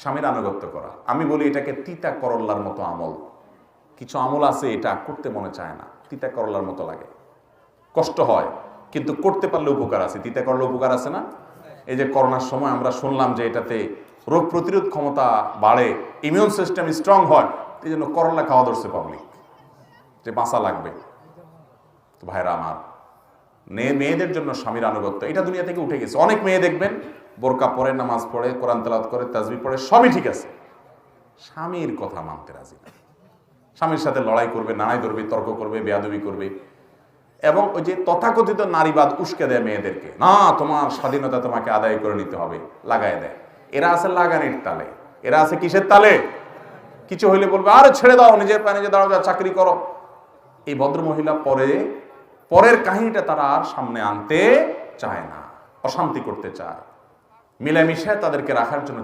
স্বামীর আনুগত্য করা। আমি বলি এটাকে তিতা করল্লার মতো আমল। কিছু আমল আছে এটা করতে মনে চায় না। তিতা করল্লার মতো লাগে। কষ্ট হয়, কিন্তু করতে পারলে উপকার আছে। তিতা করলে উপকার আছে না? এই যে করোনার সময় আমরা শুনলাম যে এটাতে রোগ প্রতিরোধ ক্ষমতা বাড়ে ইমিউন সিস্টেম স্ট্রং হয়, এই জন্য করলা খাওয়া ধরছে পাবলিক যে বাঁচা লাগবে। তো ভাইরা আমার মেয়েদের জন্য স্বামীর আনুগত্য, এটা দুনিয়া থেকে উঠে গেছে। অনেক মেয়ে দেখবেন, বোরকা পরে, নামাজ পড়ে, কোরআন তেলাওয়াত করে তাজবি পড়ে, সবই ঠিক আছে। স্বামীর কথা মানতে রাজি না। স্বামীর সাথে লড়াই করবে নানাই ধরবে, তর্ক করবে, বেয়াদবি করবে। এবং ওই যে তথাকথিত নারীবাদ উস্কে দেয় মেয়েদেরকে, না, তোমার স্বাধীনতা তোমাকে আদায় করে নিতে হবে, লাগায় দেয়। এরা আছে লাগানির তালে। এরা আছে কিসের তালে? কিছু হইলে বলবে, আরে ছেড়ে দাও, নিজের পায়ে নিজে দাঁড়াও, যা, চাকরি করো। এই ভদ্র মহিলা পরে পরের কাহিনীটা তারা আর সামনে আনতে চায় না, অশান্তি করতে চায়। মিলেমিশে তাদেরকে রাখার জন্য